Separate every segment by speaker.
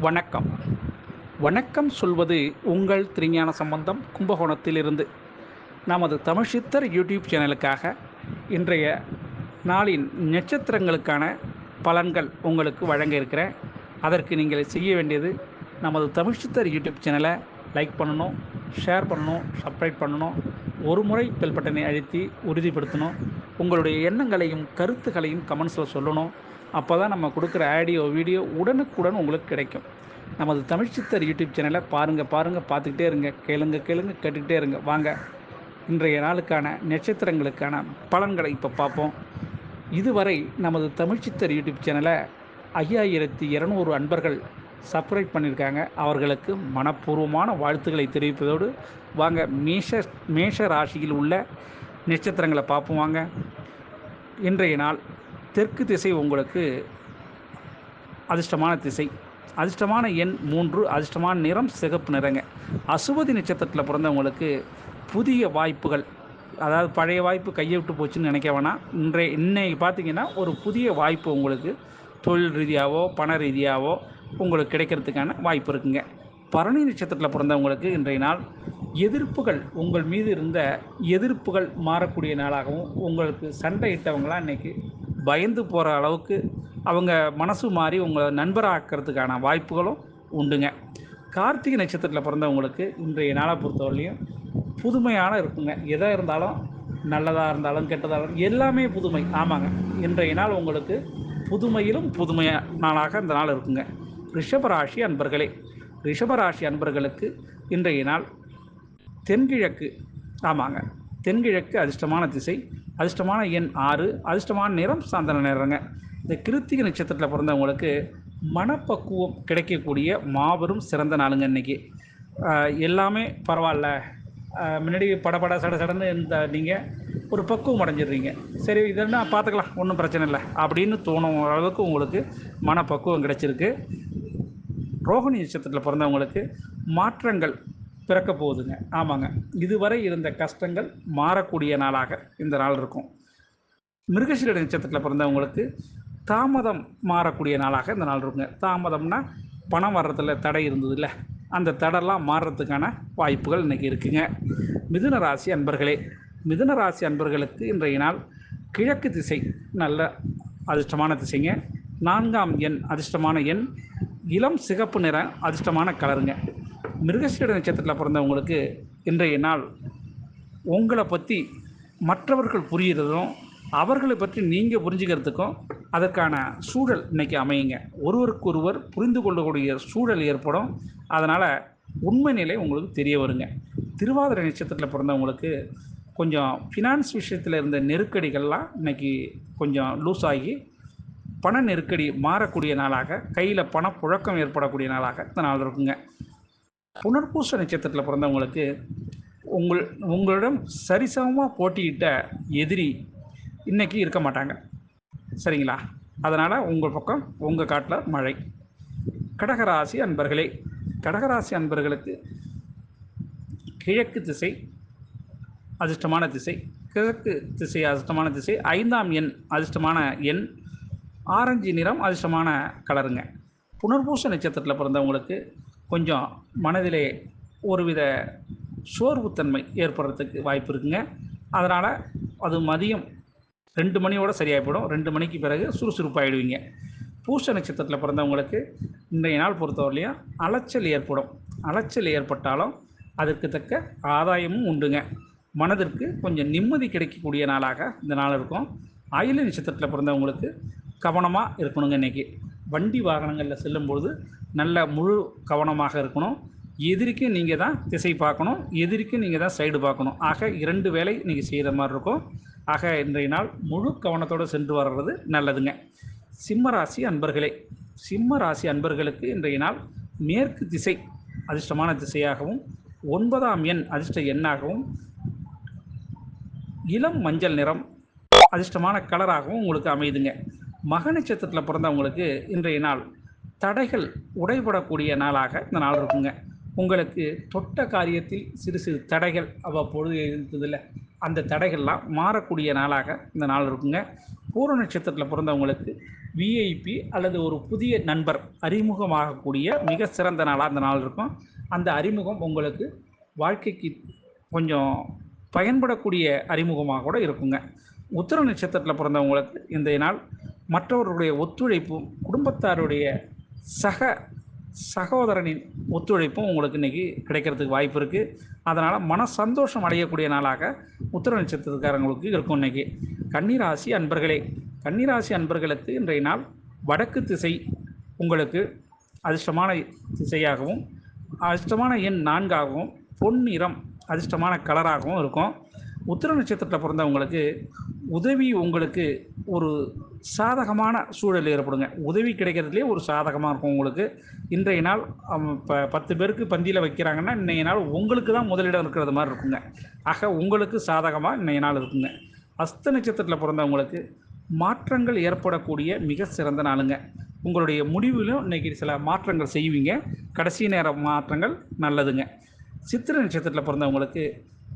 Speaker 1: வணக்கம். வணக்கம் சொல்வது உங்கள் திருஞான சம்பந்தம் கும்பகோணத்திலிருந்து. நமது தமிழ் சித்தர் யூடியூப் சேனலுக்காக இன்றைய நாளின் நட்சத்திரங்களுக்கான பலன்கள் உங்களுக்கு வழங்க இருக்கிறேன். அதற்கு நீங்கள் செய்ய வேண்டியது நமது தமிழ் சித்தர் யூடியூப் சேனலை லைக் பண்ணணும் ஷேர் பண்ணணும் சப்ஸ்கிரைப் பண்ணணும் ஒரு முறை பெல் பட்டனை அழுத்தி உறுதிப்படுத்தணும். உங்களுடைய எண்ணங்களையும் கருத்துக்களையும் கமெண்ட்ஸில் சொல்லணும். அப்போ தான் நம்ம கொடுக்குற ஆடியோ வீடியோ உடனுக்குடன் உங்களுக்கு கிடைக்கும். நமது தமிழ் சித்தர் யூடியூப் சேனலை பாருங்கள் பாருங்கள் பார்த்துக்கிட்டே இருங்க கேளுங்க கேளுங்க கேட்டுக்கிட்டே இருங்க. வாங்க இன்றைய நாளுக்கான நட்சத்திரங்களுக்கான பலன்களை இப்போ பார்ப்போம். இதுவரை நமது தமிழ் சித்தர் யூடியூப் சேனலை ஐயாயிரத்தி இரநூறு அன்பர்கள் சப்ஸ்கிரைப் பண்ணியிருக்காங்க. அவர்களுக்கு மனப்பூர்வமான வாழ்த்துக்களை தெரிவிப்பதோடு வாங்க மேஷ மேஷ ராசியில் உள்ள நட்சத்திரங்களை பார்ப்போம் வாங்க. இன்றைய நாள் தெற்கு திசை உங்களுக்கு அதிர்ஷ்டமான திசை. அதிர்ஷ்டமான எண் மூன்று அதிர்ஷ்டமான நிறம் சிகப்பு நிறங்க. அசுவதி நட்சத்திரத்தில் பிறந்தவங்களுக்கு புதிய வாய்ப்புகள் அதாவது பழைய வாய்ப்பு கையை விட்டு போச்சுன்னு நினைக்க வேணாம். இன்றைய இன்னைக்கு பார்த்தீங்கன்னா ஒரு புதிய வாய்ப்பு உங்களுக்கு தொழில் ரீதியாகவோ பண ரீதியாகவோ உங்களுக்கு கிடைக்கிறதுக்கான வாய்ப்பு இருக்குங்க. பரணி நட்சத்திரத்தில் பிறந்தவங்களுக்கு இன்றைய நாள் எதிர்ப்புகள் உங்கள் மீது இருந்த எதிர்ப்புகள் மாறக்கூடிய நாளாகவும் உங்களுக்கு சண்டையிட்டவங்களாம் இன்றைக்கி பயந்து போகிற அளவுக்கு அவங்க மனசு மாறி உங்களை நண்பராக்கிறதுக்கான வாய்ப்புகளும் உண்டுங்க. கார்த்திகை நட்சத்திரத்தில் பிறந்தவங்களுக்கு இன்றைய நாளை பொறுத்தவரையிலையும் புதுமையான இருக்குங்க. எதாக இருந்தாலும் நல்லதாக இருந்தாலும் கெட்டதாக இருந்தாலும் எல்லாமே புதுமை. ஆமாங்க. இன்றைய நாள் உங்களுக்கு புதுமையிலும் புதுமைய நாளாக இந்த நாள் இருக்குங்க. ரிஷபராசி அன்பர்களே ரிஷபராசி அன்பர்களுக்கு இன்றைய நாள் தென்கிழக்கு. ஆமாங்க. தென்கிழக்கு அதிர்ஷ்டமான திசை அதிர்ஷ்டமான எண் ஆறு அதிர்ஷ்டமான நிறம் சாந்தன நிறங்க. இந்த கிருத்திக நட்சத்திரத்தில் பிறந்தவங்களுக்கு மனப்பக்குவம் கிடைக்கக்கூடிய மாபெரும் சிறந்த நாளுங்க இன்றைக்கி எல்லாமே பரவாயில்ல. முன்னாடி படபட சட சடன்னு இந்த நீங்கள் ஒரு பக்குவம் அடைஞ்சிடுறீங்க. சரி இதெல்லாம் பார்த்துக்கலாம் ஒன்றும் பிரச்சனை இல்லை அப்படின்னு தோணும் அளவுக்கு உங்களுக்கு மனப்பக்குவம் கிடைச்சிருக்கு. ரோஹிணி நட்சத்திரத்தில் பிறந்தவங்களுக்கு மாற்றங்கள் பிறக்க போகுதுங்க ஆமாங்க. இதுவரை இருந்த கஷ்டங்கள் மாறக்கூடிய நாளாக இந்த நாள் இருக்கும். மிருகசீர நட்சத்திரத்தில் பிறந்தவங்களுக்கு தாமதம் மாறக்கூடிய நாளாக இந்த நாள் இருக்குங்க. தாமதம்னா பணம் வர்றதுல தடை இருந்ததில்ல. அந்த தடைலாம் மாறுறதுக்கான வாய்ப்புகள் இன்றைக்கி இருக்குங்க. மிதுன ராசி அன்பர்களே மிதுன ராசி அன்பர்களுக்கு இன்றைய நாள் கிழக்கு திசை நல்ல அதிர்ஷ்டமான திசைங்க. நான்காம் எண் அதிர்ஷ்டமான எண். இளம் சிகப்பு நிற அதிர்ஷ்டமான கலருங்க. மிருகசீட நட்சத்திரத்தில் பிறந்தவங்களுக்கு இன்றைய நாள் உங்களை பற்றி மற்றவர்கள் புரிகிறதும் அவர்களை பற்றி நீங்கள் புரிஞ்சுக்கிறதுக்கும் அதற்கான சூழல் இன்றைக்கி அமையுங்க. ஒருவருக்கொருவர் புரிந்து கொள்ளக்கூடிய சூழல் ஏற்படும். அதனால் உண்மை நிலை உங்களுக்கு தெரிய வருங்க. திருவாதிரை நட்சத்திரத்தில் பிறந்தவங்களுக்கு கொஞ்சம் ஃபினான்ஸ் விஷயத்தில் இருந்த நெருக்கடிகள்லாம் இன்றைக்கி கொஞ்சம் லூஸ் ஆகி பண நெருக்கடி மாறக்கூடிய நாளாக கையில் பணப்புழக்கம் ஏற்படக்கூடிய நாளாக இந்த நாள் இருக்குங்க. புனர்பூச நட்சத்திரத்தில் பிறந்தவங்களுக்கு உங்கள் உங்களிடம் சரிசமமாக போட்டியிட்ட எதிரி இன்னைக்கு இருக்க மாட்டாங்க. சரிங்களா? அதனால் உங்கள் பக்கம் உங்கள் காட்டில் மழை. கடகராசி அன்பர்களே கடகராசி அன்பர்களுக்கு கிழக்கு திசை அதிர்ஷ்டமான திசை கிழக்கு திசை அதிர்ஷ்டமான திசை ஐந்தாம் எண் அதிர்ஷ்டமான எண் ஆரஞ்சு நிறம் அதிர்ஷ்டமான கலருங்க. புனர்பூச நட்சத்திரத்தில் பிறந்தவங்களுக்கு கொஞ்சம் மனதிலே ஒருவித சோர்வுத்தன்மை ஏற்படுறதுக்கு வாய்ப்பு இருக்குங்க. அதனால் அது மதியம் ரெண்டு மணியோட சரியாகிவிடும் ரெண்டு மணிக்கு பிறகு சுறுசுறுப்பாகிடுவீங்க பூச நட்சத்திரத்தில் பிறந்தவங்களுக்கு இன்றைய நாள் பொறுத்தவரையிலையும் அலைச்சல் ஏற்படும். அலைச்சல் ஏற்பட்டாலும் அதற்கு தக்க ஆதாயமும் உண்டுங்க. மனதிற்கு கொஞ்சம் நிம்மதி கிடைக்கக்கூடிய நாளாக இந்த நாள் இருக்கும். அயில நட்சத்திரத்தில் பிறந்தவங்களுக்கு கவனமாக இருக்கணுங்க இன்றைக்கி வண்டி வாகனங்களில் செல்லும்பொழுது நல்ல முழு கவனமாக இருக்கணும். எதிரிக்கும் நீங்கள் தான் திசை பார்க்கணும். எதிரிக்கும் நீங்கள் தான் சைடு பார்க்கணும். ஆக இரண்டு வேலை நீங்கள் செய்கிற மாதிரி இருக்கும். ஆக இன்றைய நாள் முழு கவனத்தோடு சென்று வர்றது நல்லதுங்க. சிம்ம ராசி அன்பர்களே சிம்ம ராசி அன்பர்களுக்கு இன்றைய நாள் மேற்கு திசை அதிர்ஷ்டமான திசையாகவும் ஒன்பதாம் எண் அதிர்ஷ்ட எண்ணாகவும் இளம் மஞ்சள் நிறம் அதிர்ஷ்டமான கலராகவும் உங்களுக்கு அமையுதுங்க மக நட்சத்திரத்தில் பிறந்தவங்களுக்கு இன்றைய நாள் தடைகள் உடைபடக்கூடிய நாளாக இந்த நாள் இருக்குங்க. உங்களுக்கு தொட்ட காரியத்தில் சிறு சிறு தடைகள் அவ்வப்பொழுது இருந்ததில்ல. அந்த தடைகள்லாம் மாறக்கூடிய நாளாக இந்த நாள் இருக்குங்க. பூர நட்சத்திரத்தில் பிறந்தவங்களுக்கு விஐபி அல்லது ஒரு புதிய நண்பர் அறிமுகமாகக்கூடிய மிக சிறந்த நாளாக அந்த நாள் இருக்கும். அந்த அறிமுகம் உங்களுக்கு வாழ்க்கைக்கு கொஞ்சம் பயன்படக்கூடிய அறிமுகமாக கூட இருக்குங்க. உத்தர நட்சத்திரத்தில் பிறந்தவங்களுக்கு இந்த நாள் மற்றவர்களுடைய ஒத்துழைப்பும் குடும்பத்தாருடைய சக சகோதரனின் ஒத்துழைப்பும் உங்களுக்கு இன்றைக்கி கிடைக்கிறதுக்கு வாய்ப்பு இருக்குது அதனால் மன சந்தோஷம் அடையக்கூடிய நாளாக உத்திர நட்சத்திரக்காரங்களுக்கு இருக்கும் இன்றைக்கி கன்னிராசி அன்பர்களே கன்னிராசி அன்பர்களுக்கு இன்றைய நாள் வடக்கு திசை உங்களுக்கு அதிர்ஷ்டமான திசையாகவும் அதிர்ஷ்டமான எண் நான்காகவும் பொன் நிறம் அதிர்ஷ்டமான கலராகவும் இருக்கும். உத்திர நட்சத்திரத்தில் பிறந்தவங்களுக்கு உதவி உங்களுக்கு ஒரு சாதகமான சூழல் ஏற்படுங்க. உதவி கிடைக்கிறதுலேயே ஒரு சாதகமாக இருக்கும் உங்களுக்கு. இன்றைய நாள் இப்போ பத்து பேருக்கு பந்தியில் வைக்கிறாங்கன்னா இன்றைய நாள் உங்களுக்கு தான் முதலிடம் இருக்கிறது மாதிரி இருக்குங்க. ஆக உங்களுக்கு சாதகமாக இன்றைய நாள் இருக்குங்க. அஸ்த நட்சத்திரத்தில் பிறந்தவங்களுக்கு மாற்றங்கள் ஏற்படக்கூடிய மிக சிறந்த நாளுங்க. உங்களுடைய முடிவிலும் இன்றைக்கி சில மாற்றங்கள் செய்வீங்க. கடைசி நேர மாற்றங்கள் நல்லதுங்க. சித்திரை நட்சத்திரத்தில் பிறந்தவங்களுக்கு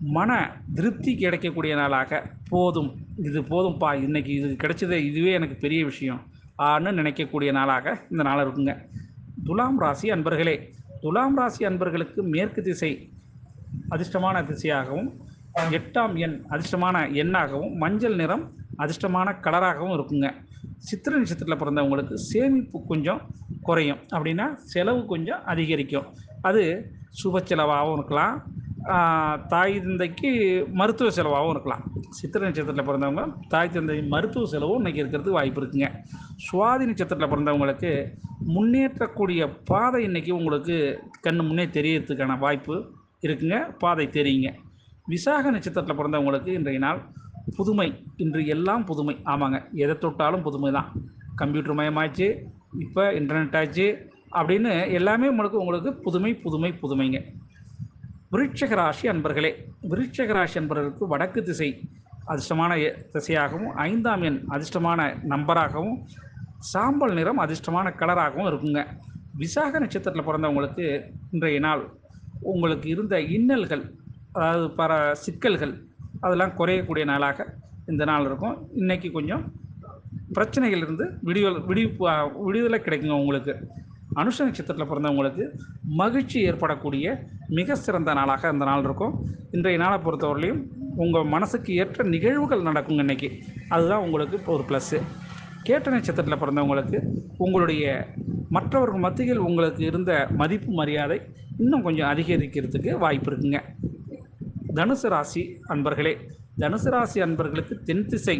Speaker 1: மன திருப்தி கிடைக்கக்கூடிய நாளாக போதும். இது போதும்ப்பா இன்றைக்கி இது கிடைச்சதே இதுவே எனக்கு பெரிய விஷயம் ஆன்னு நினைக்கக்கூடிய நாளாக இந்த நாள் இருக்குங்க. துலாம் ராசி அன்பர்களே துலாம் ராசி அன்பர்களுக்கு மேற்கு திசை அதிர்ஷ்டமான திசையாகவும் எட்டாம் எண் அதிர்ஷ்டமான எண்ணாகவும் மஞ்சள் நிறம் அதிர்ஷ்டமான கலராகவும் இருக்குங்க. சித்திரை நட்சத்திரத்தில் பிறந்தவங்களுக்கு சேமிப்பு கொஞ்சம் குறையும். அப்படின்னா செலவு கொஞ்சம் அதிகரிக்கும். அது சுப செலவாகவும் இருக்கலாம் தாய் தந்தைக்கு மருத்துவ செலவாகவும் இருக்கலாம். சித்திரை நட்சத்திரத்தில் பிறந்தவங்க தாய் தந்தை மருத்துவ செலவும் இன்றைக்கி இருக்கிறதுக்கு வாய்ப்பு இருக்குங்க. சுவாதி நட்சத்திரத்தில் பிறந்தவங்களுக்கு முன்னேற்றக்கூடிய பாதை இன்றைக்கி உங்களுக்கு கண்ணு முன்னே தெரியறதுக்கான வாய்ப்பு இருக்குங்க. பாதை தெரியுங்க. விசாக நட்சத்திரத்தில் பிறந்தவங்களுக்கு இன்றைய நாள் புதுமை. இன்று எல்லாம் புதுமை. ஆமாங்க. எதை தொட்டாலும் புதுமை தான். கம்ப்யூட்டர் மயமாச்சு இப்போ இன்டர்நெட் ஆச்சு அப்படின்னு எல்லாமே உங்களுக்கு உங்களுக்கு புதுமை புதுமை புதுமைங்க. விருட்சக ராசி அன்பர்களே விருட்சக ராசி அன்பர்களுக்கு வடக்கு திசை அதிர்ஷ்டமான திசையாகவும் ஐந்தாம் எண் அதிர்ஷ்டமான நம்பராகவும் சாம்பல் நிறம் அதிர்ஷ்டமான கலராகவும் இருக்குங்க. விசாக நட்சத்திரத்தில் பிறந்தவங்களுக்கு இன்றைய நாள் உங்களுக்கு இருந்த இன்னல்கள் அதாவது பல சிக்கல்கள் அதெல்லாம் குறையக்கூடிய நாளாக இந்த நாள் இருக்கும். இன்றைக்கி கொஞ்சம் பிரச்சனைகளிலிருந்து விடுதல் விடு விடுதலை கிடைக்குங்க உங்களுக்கு. அனுஷ நட்சத்திரத்தில் பிறந்தவங்களுக்கு மகிழ்ச்சி ஏற்படக்கூடிய மிக சிறந்த நாளாக அந்த நாள் இருக்கும். இன்றைய நாளை பொறுத்தவரையிலையும் உங்கள் மனசுக்கு ஏற்ற நிகழ்வுகள் நடக்குங்க இன்னைக்கு. அதுதான் உங்களுக்கு இப்போ ஒரு ப்ளஸ்ஸு கேட்ட நட்சத்திரத்தில் பிறந்தவங்களுக்கு உங்களுடைய மற்றவர்கள் மத்தியில் உங்களுக்கு இருந்த மதிப்பு மரியாதை இன்னும் கொஞ்சம் அதிகரிக்கிறதுக்கு வாய்ப்பு இருக்குங்க. தனுசு ராசி அன்பர்களே தனுசு ராசி அன்பர்களுக்கு தென் திசை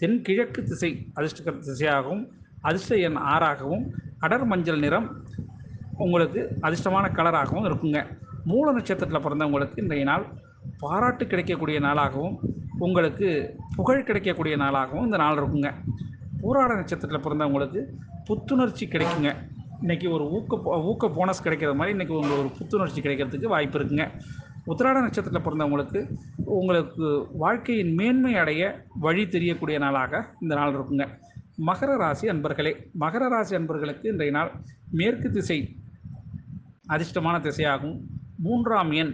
Speaker 1: தென் கிழக்கு திசை அதிர்ஷ்ட திசையாகவும் அதிர்ஷ்ட எண் ஆறாகவும் அடர் மஞ்சள் நிறம் உங்களுக்கு அதிர்ஷ்டமான கலராகவும் இருக்குங்க. மூல நட்சத்திரத்தில் பிறந்தவங்களுக்கு இன்றைய நாள் பாராட்டு கிடைக்கக்கூடிய நாளாகவும் உங்களுக்கு புகழ் கிடைக்கக்கூடிய நாளாகவும் இந்த நாள் இருக்குங்க. போராட நட்சத்திரத்தில் பிறந்தவங்களுக்கு புத்துணர்ச்சி கிடைக்குங்க. இன்றைக்கி ஒரு ஊக்க ஊக்க போனஸ் கிடைக்கிற மாதிரி இன்றைக்கி உங்களுக்கு ஒரு புத்துணர்ச்சி கிடைக்கிறதுக்கு வாய்ப்பு இருக்குங்க. உத்திராட நட்சத்திரத்தில் பிறந்தவங்களுக்கு உங்களுக்கு வாழ்க்கையின் மேன்மை அடைய வழி தெரியக்கூடிய நாளாக இந்த நாள் இருக்குங்க. மகர ராசி அன்பர்களே மகர ராசி அன்பர்களுக்கு இன்றைய நாள் மேற்கு திசை அதிர்ஷ்டமான திசையாகும். மூன்றாம் எண்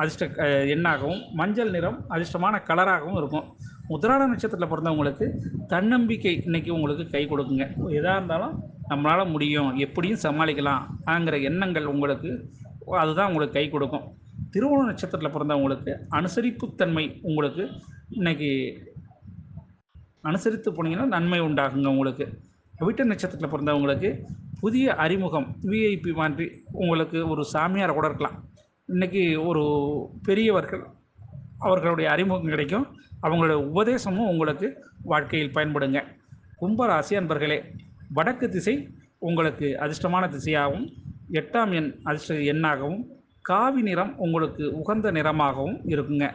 Speaker 1: அதிர்ஷ்ட எண்ணாகவும் மஞ்சள் நிறம் அதிர்ஷ்டமான கலராகவும் இருக்கும். முதலான நட்சத்திரத்தில் பிறந்தவங்களுக்கு தன்னம்பிக்கை இன்றைக்கி உங்களுக்கு கை கொடுக்குங்க. எதாக இருந்தாலும் நம்மளால் முடியும். எப்படியும் சமாளிக்கலாம் ஆங்கிற எண்ணங்கள் உங்களுக்கு அதுதான் உங்களுக்கு கை கொடுக்கும். திருவோண நட்சத்திரத்தில் பிறந்தவங்களுக்கு அனுசரிப்புத்தன்மை உங்களுக்கு இன்னைக்கு அனுசரித்து போனீங்கன்னா நன்மை உண்டாகுங்க உங்களுக்கு. அவிட்ட நட்சத்திரத்தில் பிறந்தவங்களுக்கு புதிய அறிமுகம் விஐபி மாதிரி உங்களுக்கு ஒரு சாமியார் கூட இருக்கலாம். இன்றைக்கி ஒரு பெரியவர்கள் அவர்களுடைய அறிமுகம் கிடைக்கும். அவங்களுடைய உபதேசமும் உங்களுக்கு வாழ்க்கையில் பயன்படுங்க. கும்பராசி அன்பர்களே வடக்கு திசை உங்களுக்கு அதிர்ஷ்டமான திசையாகவும் எட்டாம் எண் அதிர்ஷ்ட எண்ணாகவும் காவி நிறம் உங்களுக்கு உகந்த நிறமாகவும் இருக்குங்க.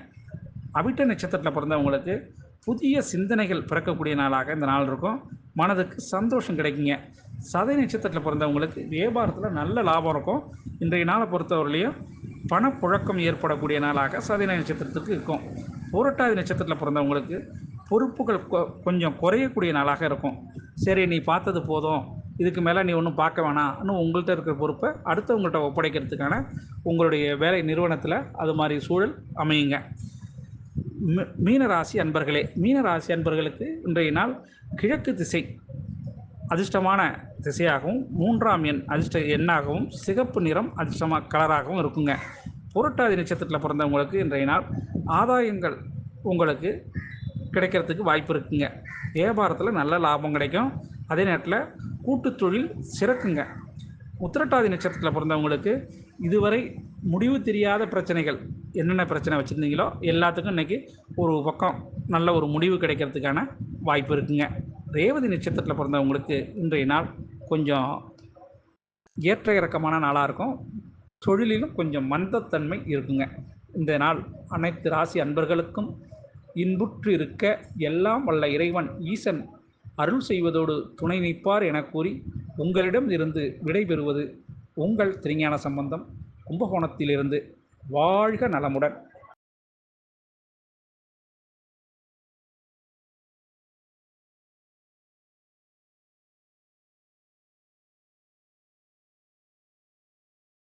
Speaker 1: அவிட்ட நட்சத்திரத்தில் பிறந்தவங்களுக்கு புதிய சிந்தனைகள் பிறக்கக்கூடிய நாளாக இந்த நாள் இருக்கும். மனதுக்கு சந்தோஷம் கிடைக்குங்க. சதை நட்சத்திரத்தில் பிறந்தவங்களுக்கு வியாபாரத்தில் நல்ல லாபம் இருக்கும். இன்றைய நாளை பொறுத்தவரையிலையும் பணப்புழக்கம் ஏற்படக்கூடிய நாளாக சதய நட்சத்திரத்துக்கு இருக்கும். புரட்டாதி நட்சத்திரத்தில் பிறந்தவங்களுக்கு பொறுப்புகள் கொ- கொஞ்சம் குறையக்கூடிய நாளாக இருக்கும். சரி நீ பார்த்தது போதும். இதுக்கு மேலே நீ ஒன்றும் பார்க்க வேணாம் உங்கள்கிட்ட இருக்கிற பொறுப்பை அடுத்தவங்கள்ட்ட ஒப்படைக்கிறதுக்கான உங்களுடைய வேலை நிறுவனத்தில் அது மாதிரி சூழல் அமையுங்க. மீனராசி அன்பர்களே மீனராசி அன்பர்களுக்கு இன்றைய நாள் கிழக்கு திசை. அதிர்ஷ்டமான திசையாகவும் மூன்றாம் எண் அதிர்ஷ்ட எண்ணாகவும் சிகப்பு நிறம் அதிர்ஷ்டமாக கலராகவும் இருக்குங்க. புரட்டாதி நட்சத்திரத்தில் பிறந்தவங்களுக்கு இன்றைய நாள் ஆதாயங்கள் உங்களுக்கு கிடைக்கிறதுக்கு வாய்ப்பு இருக்குங்க. வியாபாரத்தில் நல்ல லாபம் கிடைக்கும். அதே நேரத்தில் கூட்டு தொழில் சிறக்குங்க. உத்திரட்டாதி நட்சத்திரத்தில் பிறந்தவங்களுக்கு இதுவரை முடிவு தெரியாத பிரச்சனைகள் என்னென்ன பிரச்சனை வச்சுருந்தீங்களோ எல்லாத்துக்கும் இன்றைக்கி ஒரு பக்கம் நல்ல ஒரு முடிவு கிடைக்கிறதுக்கான வாய்ப்பு இருக்குங்க. ரேவதி நட்சத்திரத்தில் பிறந்தவங்களுக்கு இன்றைய நாள் கொஞ்சம் ஏற்ற இறக்கமான நாளாக இருக்கும். தொழிலிலும் கொஞ்சம் மந்தத்தன்மை இருக்குங்க. இந்த நாள் அனைத்து ராசி அன்பர்களுக்கும் இன்புற்று இருக்க எல்லாம் வல்ல இறைவன் ஈசன் அருள் செய்வதோடு துணை நிற்பார் என கூறி உங்களிடம் இருந்து விடைபெறுவது உங்கள் திருஞான சம்பந்தம். கும்பகோணத்திலிருந்து வாழ்க நலமுடன்.